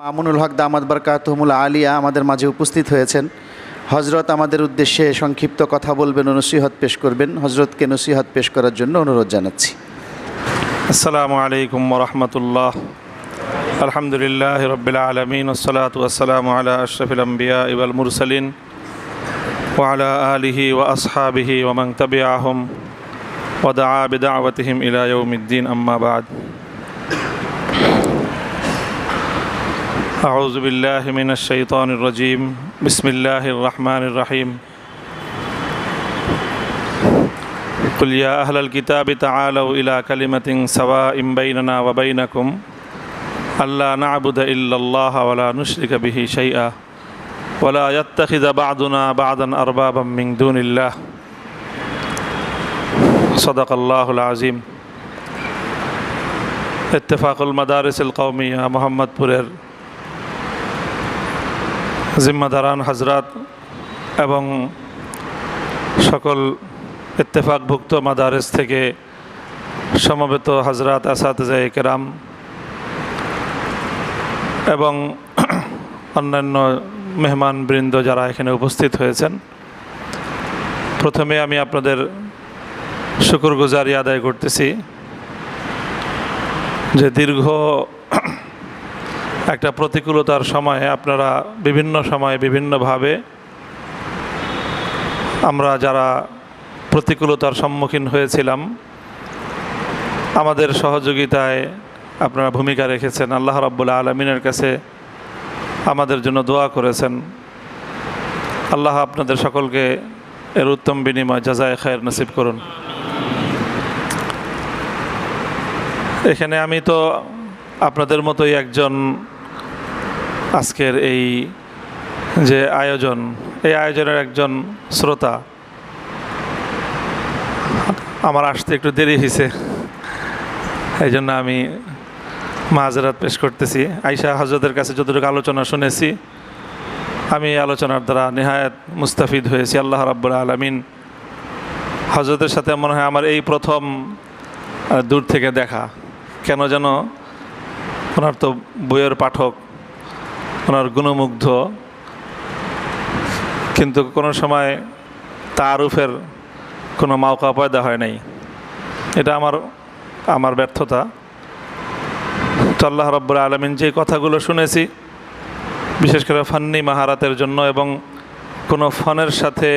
মামুনুল হক দামাদ বরকাতহমুল আলিয়া আমাদের মাঝে উপস্থিত হয়েছেন। হজরত আমাদের উদ্দেশ্যে সংক্ষিপ্ত কথা বলবেন ও নসিহত পেশ করবেন। হজরতকে নসিহত পেশ করার জন্য অনুরোধ জানাচ্ছি। আসসালামু আলাইকুম রহমতুল্লাহ। আলহামদুলিল্লাহ রবিল আলমিন ওসলাতাম আলা আশরফিল আম্বিয়া ইবাল মুরসালিন ওয়ালা আলিহি ও আসহাবিহি তবে আহম ওদা বেদাওয়াতহিম ইলায়ুমিদ্দিন আম্মাবাদ أعوذ بالله من الشيطان الرجيم. بسم الله الرحمن الرحيم. قل يا أهل الكتاب تعالوا إلى كلمة سواء بيننا وبينكم. ألا نعبد إلا الله ولا نشرك به شيئا. ولا يتخذ بعضنا بعضا أربابا من دون الله. صدق الله العظيم. اتفاق المدارس القومية محمد بورير জিম্মাদারান হাজরাত এবং সকল ইত্তেফাকভুক্ত মাদারেস থেকে সমবেত হজরত আসাতজাই কেরাম এবং অন্যান্য মেহমান বৃন্দ যারা এখানে উপস্থিত হয়েছেন। প্রথমে আমি আপনাদের শুকুরগুজারি আদায় করতেছি যে দীর্ঘ একটা প্রতিকূলতার সময়ে আপনারা বিভিন্ন সময়ে বিভিন্নভাবে আমরা যারা প্রতিকূলতার সম্মুখীন হয়েছিলাম, আমাদের সহযোগিতায় আপনারা ভূমিকা রেখেছেন। আল্লাহ রাব্বুল আলমিনের কাছে আমাদের জন্য দোয়া করেছেন। আল্লাহ আপনাদের সকলকে এর উত্তম বিনিময়, জাজায় খায়ের নসিব করুন। এখানে আমি তো আপনাদের মতোই একজন আজকের এই যে আয়োজন, এই আয়োজনের একজন শ্রোতা। আমার আসতে একটু দেরি হয়েছে এই জন্য আমি মাহাজরাত পেশ করতেছি। আইসা হজরতের কাছে যতটুকু আলোচনা শুনেছি, আমি আলোচনার দ্বারা নেহায়ত মুস্তাফিদ হয়েছি। আল্লাহ রাব্বুল আলমিন হজরতের সাথে মনে হয় আমার এই প্রথম দূর থেকে দেখা। কেন যেন ওনার তো বইয়ের পাঠক, ওনার গুণমুগ্ধ। কিন্তু কোনো সময় তারুফের কোনো মাওকা পয়দা হয় নাই। এটা আমার আমার ব্যর্থতা। তো আল্লাহ আলমিন যে কথাগুলো শুনেছি, বিশেষ করে ফান্নি মাহারাতের জন্য এবং কোনো ফনের সাথে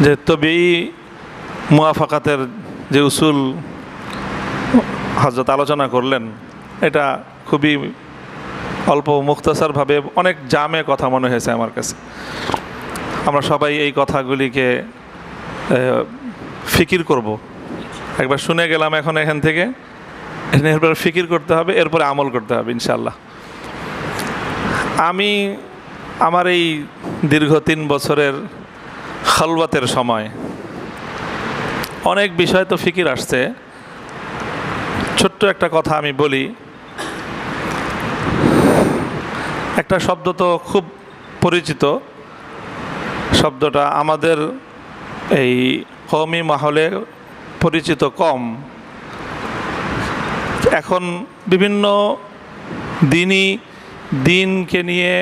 যে তবেই মুয়াফাকাতের যে উসুল হজরত আলোচনা করলেন এটা খুবই অল্প মুক্তসারভাবে অনেক জামে কথা মনে হয়েছে আমার কাছে। আমরা সবাই এই কথাগুলিকে ফিকির করব। একবার শুনে গেলাম এখন এখান থেকে। এরপর ফিকির করতে হবে, এরপরে আমল করতে হবে ইনশাল্লাহ আমি আমার এই দীর্ঘ তিন বছরের খালওয়াতের সময় অনেক বিষয় তো ফিকির আসছে। ছোট্ট একটা কথা আমি বলি। একটা শব্দ তো খুব পরিচিত। শব্দটা আমাদের এই কওমি মহলে পরিচিত কম। এখন বিভিন্ন দিনই দিনকে নিয়ে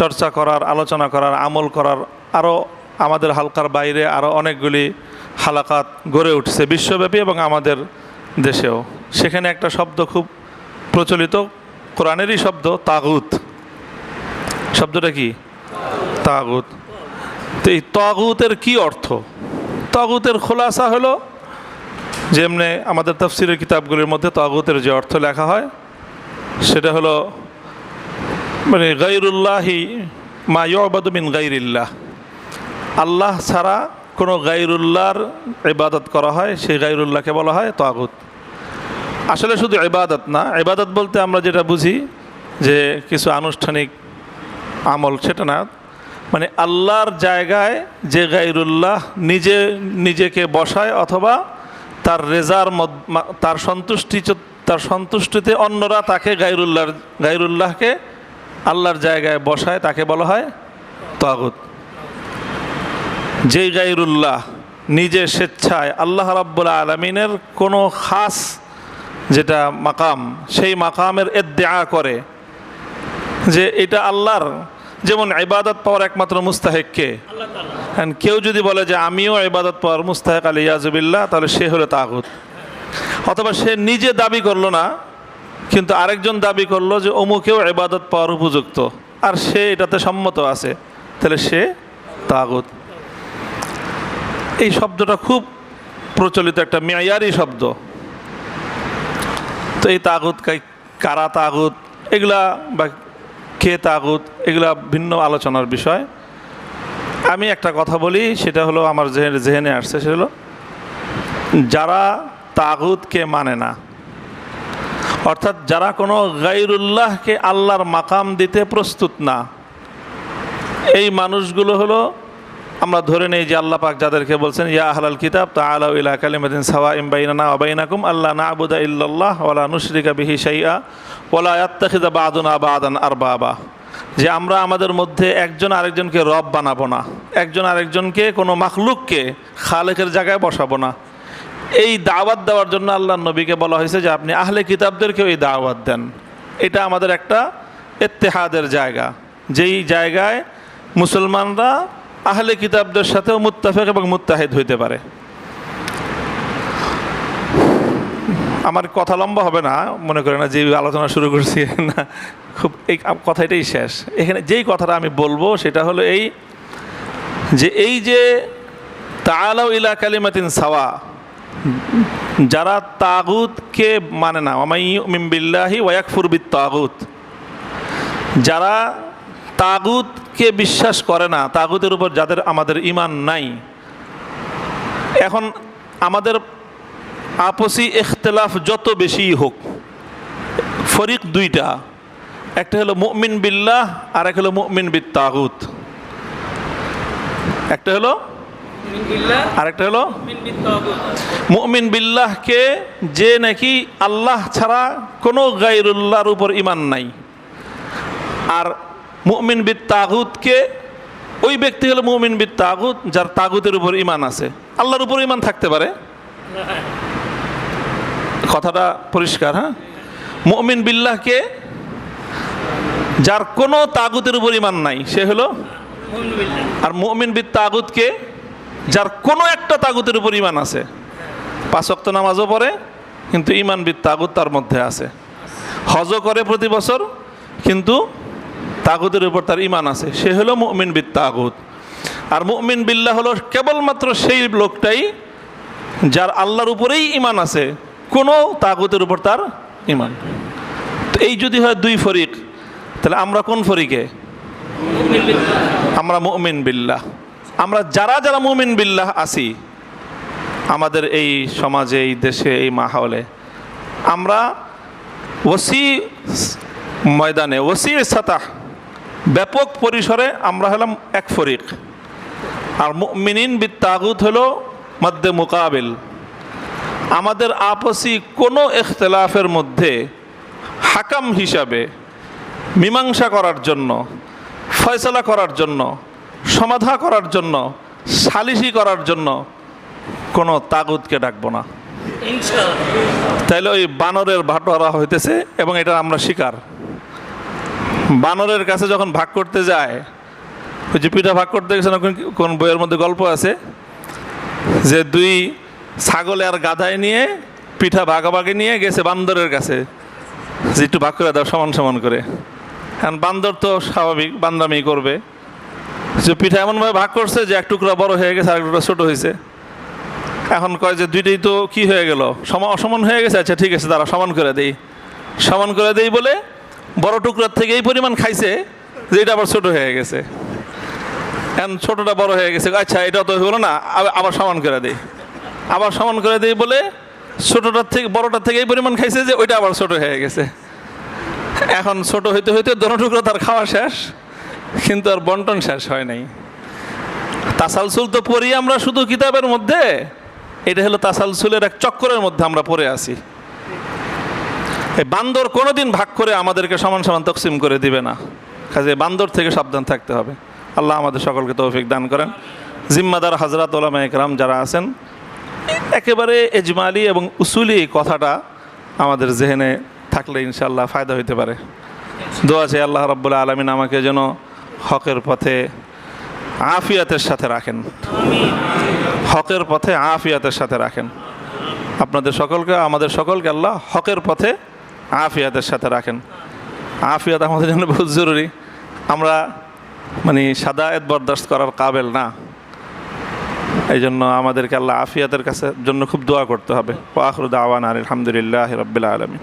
চর্চা করার, আলোচনা করার, আমল করার আরও আমাদের হালকার বাইরে আরও অনেকগুলি হালাকাত গড়ে উঠছে বিশ্বব্যাপী এবং আমাদের দেশেও। সেখানে একটা শব্দ খুব প্রচলিত, কোরআনেরই শব্দ তাগুত। শব্দটা কি? তাগুত। তো এই তাগুতের কি অর্থ? তাগুতের খোলাসা হলো যেমনি আমাদের তফসিলের কিতাবগুলির মধ্যে তাগুতের যে অর্থ লেখা হয়, সেটা হলো মানে গাইরুল্লাহি মা ইয়বাদু মিন গাইরিল্লাহ আল্লাহ ছাড়া কোনো গাইরুল্লাহর ইবাদত করা হয়, সেই গাইরুল্লাহকে বলা হয় তাগুত। আসলে শুধু ইবাদত না, ইবাদত বলতে আমরা যেটা বুঝি যে কিছু আনুষ্ঠানিক আমল সেটা না। মানে আল্লাহর জায়গায় যে গাইরুল্লাহ নিজে, নিজেকে বসায় অথবা তার রেজার তার সন্তুষ্টি তার সন্তুষ্টিতে অন্যরা তাকে গাইরুল্লাহর গাইরুল্লাহকে আল্লাহর জায়গায় বসায়, তাকে বলা হয় তাগুত। যেই গাইরুল্লাহ নিজে স্বেচ্ছায় আল্লাহ রাব্বুল আলমিনের কোনো খাস যেটা মাকাম, সেই মাকামের এদ্দেয়া করে যে এটা আল্লাহর যেমন ইবাদত পাওয়ার একমাত্র মুস্তাহেককে And কেউ যদি বলে যে আমিও ইবাদত পাওয়ার মুস্তাহেক আলী ইয়াজুবিল্লাহ তাহলে সে হলো তাগুত। অথবা সে নিজে দাবি করল না, কিন্তু আরেকজন দাবি করল যে অমুকেও ইবাদত পাওয়ার উপযুক্ত, আর সে এটাতে সম্মত আছে, তাহলে সে তাগুত। এই শব্দটা খুব প্রচলিত একটা মেয়ারি শব্দ। তো এই তাগুত কারা তাগুত? এগুলা বা কে তাগুত, এগুলা ভিন্ন আলোচনার বিষয়। আমি একটা কথা বলি, সেটা হলো আমার জেহে- জেহেনে আসছে, সেটা হলো যারা তাগুতকে মানে না, অর্থাৎ যারা কোনো গাইরুল্লাহকে আল্লাহর মাকাম দিতে প্রস্তুত না, এই মানুষগুলো হলো আমরা ধরে নেই যে আল্লাহ পাক যাদেরকে বলছেন, ইয়া আহলাল কিতাব তা আলা ইলা কালিমাতিন সাওয়া ইম বাইনানা ওয়া বাইনাকুম আল্লাহ না আবুদা ইল্লাল্লাহ ওয়ালা নুশরিকা বিহি শাইআ ওয়ালা ইয়াত্তাখিযা বাদুনা বাদান আরবাবা। যে আমরা আমাদের মধ্যে একজন আরেকজনকে রব বানাবো না, একজন আরেকজনকে কোনো মাখলুককে খালেকের জায়গায় বসাবো না। এই দাওয়াত দেওয়ার জন্য আল্লাহ নবীকে বলা হয়েছে যে, আপনি আহলে কিতাবদেরকেও এই দাওয়াত দেন। এটা আমাদের একটা এত্তেহাদের জায়গা। যেই জায়গায় মুসলমানরা আহলে কিতাবদের সাথেও মুত্তাফেক এবং মুত্তাহিদ হইতে পারে। আমার কথা লম্বা হবে না, মনে করে না যে আলোচনা শুরু করছি, না, খুব এই কথা এটাই শেষ। এখানে যেই কথাটা আমি বলব সেটা হলো এই যে এই যে তালাও ইলা কালিমাতিন সাওয়া, যারা তাগুতকে মানে না আমাই মিমবিল্লাহি ওয়াকফুর বিত তাগুত যারা তাগুতকে বিশ্বাস করে না তাগুতের উপর যাদের আমাদের ইমান নাই। এখন আমাদের আপসি ইখতলাফ যত বেশি হোক ফরিক দুইটা একটা হলো মুমিন বিল্লাহ আর এক হলো মুমিন বিত তাগুত একটা হলো আরেকটা হলো মুমিন বিল্লাহকে যে নাকি আল্লাহ ছাড়া কোনো গাইরুল্লাহর উপর ইমান নাই। আর মুমিন বিদ তাগুতকে ওই ব্যক্তি হলো মুমিন বিদ তাগুত যার তাগুতের উপর ইমান আছে। আল্লাহর উপর ইমান থাকতে পারে? কথাটা পরিষ্কার হ্যাঁ? মুমিন বিল্লাহকে, যার কোনো তাগুতের উপর ইমান নাই, সে হলো আর মুমিন বিদ তাগুতকে যার কোনো একটা তাগুতের উপর ইমান আছে। পাঁচক্ত নামাজও পড়ে, কিন্তু ইমান বিদ তাগুত তার মধ্যে আছে। হজও করে প্রতি বছর, কিন্তু তাগুতের উপর তার ইমান আছে। সে হলো মুমিন বিদ তাগুত। আর মুমিন বিল্লাহ হলো কেবলমাত্র সেই লোকটাই যার আল্লাহর উপরেই ইমান আছে, কোনো তাগুতের উপর তার ইমান তো এই যদি হয় দুই ফরিক, তাহলে আমরা কোন ফরিকে? আমরা মুমিন বিল্লাহ। আমরা যারা যারা মুমিন বিল্লাহ আছি, আমাদের এই সমাজে, এই দেশে, এই মাহলে, আমরা ওসি ময়দানে, ওসি সাতাহ ব্যাপক পরিসরে আমরা হলাম এক ফরিক। আর মিনিন বিদ তাগুত হলো মধ্যে মোকাবিল। আমাদের আপসি কোনো ইখতলাফের মধ্যে হাকাম হিসাবে মীমাংসা করার জন্য ফয়সলা করার জন্য সমাধা করার জন্য সালিশি করার জন্য কোনো তাগুদকে ডাকবো না। তাইলে ওই বানরের ভাটোয়ারা হইতেছে এবং এটা আমরা শিকার। বানরের কাছে যখন ভাগ করতে যায়, ওই যে পিঠা ভাগ করতে গেছে কোন বইয়ের মধ্যে গল্প আছে? যে দুই ছাগলে আর গাধায় নিয়ে পিঠা ভাগাভাগি নিয়ে গেছে বান্দরের কাছে। যে একটু ভাগ করে দাও সমান সমান করে। কারণ বান্দর তো স্বাভাবিক, বান্দামি করবে। যে পিঠা এমনভাবে ভাগ করছে যে এক টুকরা বড় হয়ে গেছে আর এক টুকরা ছোটো হয়েছে। এখন কয় যে দুইটাই তো কি হয়ে গেল? সমান অসমান হয়ে গেছে? আচ্ছা ঠিক আছে তারা সমান করে দেই। সমান করে দেই বলে বড় টুকরার থেকে এই পরিমাণ খাইছে যে এটা আবার ছোট হয়ে গেছে। এখন ছোটটা বড় হয়ে গেছে। আচ্ছা এটা তো হলো না, আবার- সমান করে দেই। আবার সমান করে দেই বলে ছোটটার থেকে বড়টার থেকে এই পরিমাণ খাইছে যে ওইটা আবার ছোট হয়ে গেছে। এখন ছোট হইতে হইতে দোনো টুকরো তার খাওয়া শেষ, কিন্তু আর বন্টন শেষ হয় নাই। তাসালসুল তো পড়ি আমরা শুধু কিতাবের মধ্যে, এটা হলো তাসালসুলের এক চক্করের মধ্যে আমরা পড়ে আছি। বান্দর কোনোদিন ভাগ করে আমাদেরকে সমান সমান তকসিম করে দিবে না। কাজে বান্দর থেকে সাবধান থাকতে হবে। আল্লাহ আমাদের সকলকে তৌফিক দান করেন। জিম্মাদার হাজরাত ওলামা একরাম যারা আছেন, একেবারে এজমালি এবং উসুলি এই কথাটা আমাদের জেহেনে থাকলে ইনশাল্লাহ ফায়দা হইতে পারে। দোয়া চাই আল্লাহ রব্বুল্লা আলমিন আমাকে যেন হকের পথে আফিয়াতের সাথে রাখেন। হকের পথে আফিয়াতের সাথে রাখেন। আপনাদের সকলকে, আমাদের সকলকে আল্লাহ হকের পথে আফিয়াতের সাথে রাখেন। আফিয়াত আমাদের জন্য বহুত জরুরি। আমরা মানে সাদায়েত বরদাস্ত করার কাবেল না। এই জন্য আমাদেরকে আল্লাহ আফিয়াতের কাছে জন্য খুব দোয়া করতে হবে। ওয়াহরুদ আওয়ান আলহামদুলিল্লাহ রবিল আলমী